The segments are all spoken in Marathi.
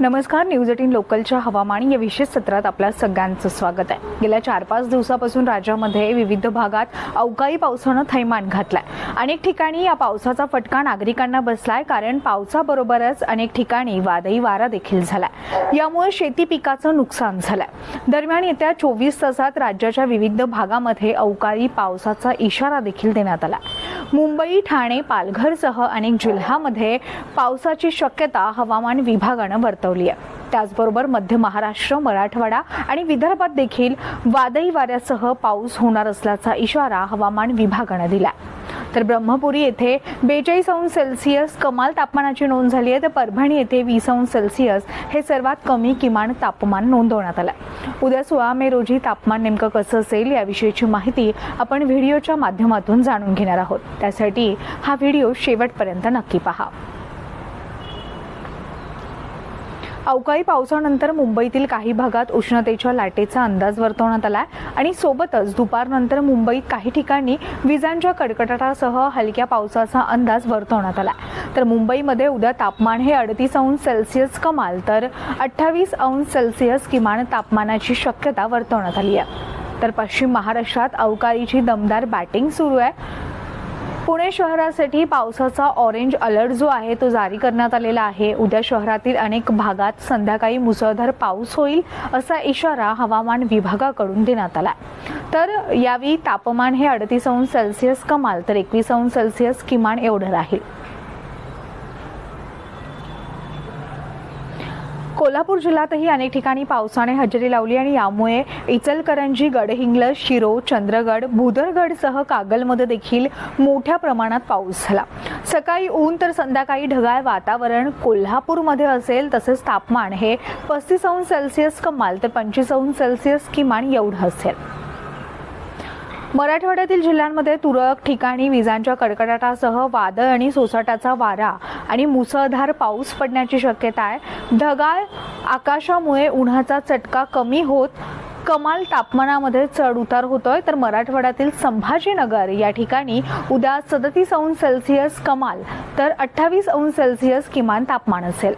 नमस्कार न्यूज एटीन लोकलच्या हवामान या विशेष सत्रात आपल्या सगळ्यांचं स्वागत आहे. गेल्या चार पाच दिवसापासून राज्यामध्ये विविध भागात अवकाळी पावसानं थैमान घातलाय. अनेक ठिकाणी या पावसाचा फटका नागरिकांना बसलाय कारण पावसाबरोबरच अनेक ठिकाणी वादळी वारा देखील झालाय. यामुळे शेती पिकाचं नुकसान झालंय. दरम्यान येत्या चोवीस तासात राज्याच्या विविध भागामध्ये अवकाळी पावसाचा इशारा देखील देण्यात आला मुंबई ठाणे पालघरसह अनेक जिल्ह्यामध्ये पावसाची शक्यता हवामान विभागानं वर्तवली आहे त्याचबरोबर मध्य महाराष्ट्र मराठवाडा आणि विदर्भात देखील वादळी वाऱ्यासह पाऊस होणार असल्याचा इशारा हवामान विभागानं दिला तर ब्रह्मपुरी येथे बेचाळीस अंश सेल्सिअस कमाल तापमानाची नोंद झाली आहे. तर परभणी येथे वीस अंश सेल्सिअस हे सर्वात कमी किमान तापमान नोंदवण्यात आलं उद्या सोळा मे रोजी तापमान नेमकं कसं असेल याविषयीची माहिती आपण व्हिडिओच्या माध्यमातून जाणून घेणार आहोत. त्यासाठी हा व्हिडिओ शेवटपर्यंत नक्की पहा. अवकाळी पावसानंतर मुंबईतील काही भागात उष्णतेच्या लाटेचा अंदाज वर्तवण्यात आलाय. आणि सोबतच दुपारनंतर मुंबईत काही ठिकाणी विजांच्या कडकडाटासह हलक्या पावसाचा अंदाज वर्तवण्यात आलाय. तर मुंबईमध्ये उद्या तापमान हे अडतीस अंश सेल्सिअस कमाल तर अठ्ठावीस अंश सेल्सिअस किमान तापमानाची शक्यता वर्तवण्यात आली आहे. तर पश्चिम महाराष्ट्रात अवकाळीची दमदार बॅटिंग सुरू आहे. पुणे शहरासाठी पावसाचा ऑरेंज अलर्ट जो आहे तो जारी करण्यात आलेला आहे. उद्या शहरातील अनेक भागात संध्याकाळी मुसळधार पाऊस होईल असा इशारा हवामान विभागाकडून देण्यात आला तर यावेळी तापमान हे अडतीस अंश सेल्सिअस कमाल तर एकवीस अंश सेल्सिअस किमान एवढं राहील. कोल्हापूर जिल्ह्यातही अनेक ठिकाणी पावसाने हजेरी लावली आणि यामुळे इचलकरंजी गडहिंग्लज शिरो चंद्रगड भुदरगडसह कागलमध्ये देखील मोठ्या प्रमाणात पाऊस झाला. सकाळी ऊन तर संध्याकाळी ढगाळ वातावरण कोल्हापूरमध्ये असेल तसेच तापमान हे पस्तीस अंश सेल्सिअस कमाल तर पंचवीस अंश सेल्सिअस किमान एवढं असेल. मराठवाड्यातील जिल्ह्यांमध्ये तुरळक ठिकाणी विजांच्या कडकडाटासह वादळ आणि सोसाट्याचा वारा आणि मुसळधार पाऊस पडण्याची शक्यता आहे. ढगाळ आकाशामुळे उन्हाचा चटका कमी होत कमाल तापमानामध्ये चढ उतार होतोय. तर मराठवाड्यातील संभाजीनगर या ठिकाणी उद्या सदतीस अंश सेल्सिअस कमाल तर अठ्ठावीस अंश सेल्सिअस किमान तापमान असेल.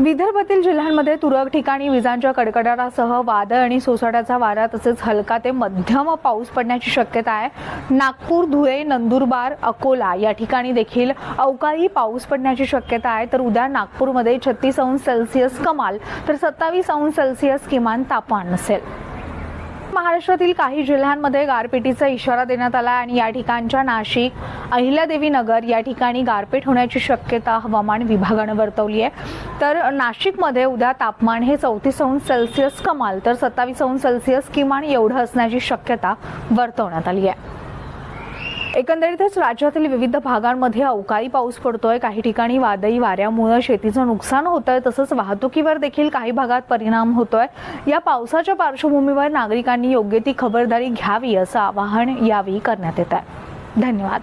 विदर्भातील जिल्ह्यांमध्ये तुरळक ठिकाणी विजांच्या कडकडाटासह वादळ आणि सोसाट्याचा वारा तसेच हलका ते मध्यम पाऊस पडण्याची शक्यता आहे. नागपूर धुळे नंदुरबार अकोला या ठिकाणी देखील अवकाळी पाऊस पडण्याची शक्यता आहे. तर उद्या नागपूरमध्ये छत्तीस अंश सेल्सिअस कमाल तर सत्तावीस अंश सेल्सिअस किमान तापमान असेल. महाराष्ट्रातील काही जिल्ह्यांमध्ये गारपिटीचा इशारा देण्यात आला आणि या ठिकाणच्या नाशिक अहिल्यादेवी नगर या ठिकाणी गारपीट होण्याची शक्यता हवामान विभागानं वर्तवली आहे. तर नाशिकमध्ये उद्या तापमान हे चौतीस अंश सेल्सिअस कमाल तर सत्तावीस अंश सेल्सिअस किमान एवढं असण्याची शक्यता वर्तवण्यात आली आहे. एकंदरीतच राज्यातील विविध भागांमध्ये अवकाळी पाऊस पडतोय. काही ठिकाणी वादळी वाऱ्यामुळे शेतीचं नुकसान होत आहे तसंच वाहतुकीवर देखील काही भागात परिणाम होतोय. या पावसाच्या पार्श्वभूमीवर नागरिकांनी योग्य ती खबरदारी घ्यावी असं आवाहन यावेळी करण्यात येत आहे. धन्यवाद.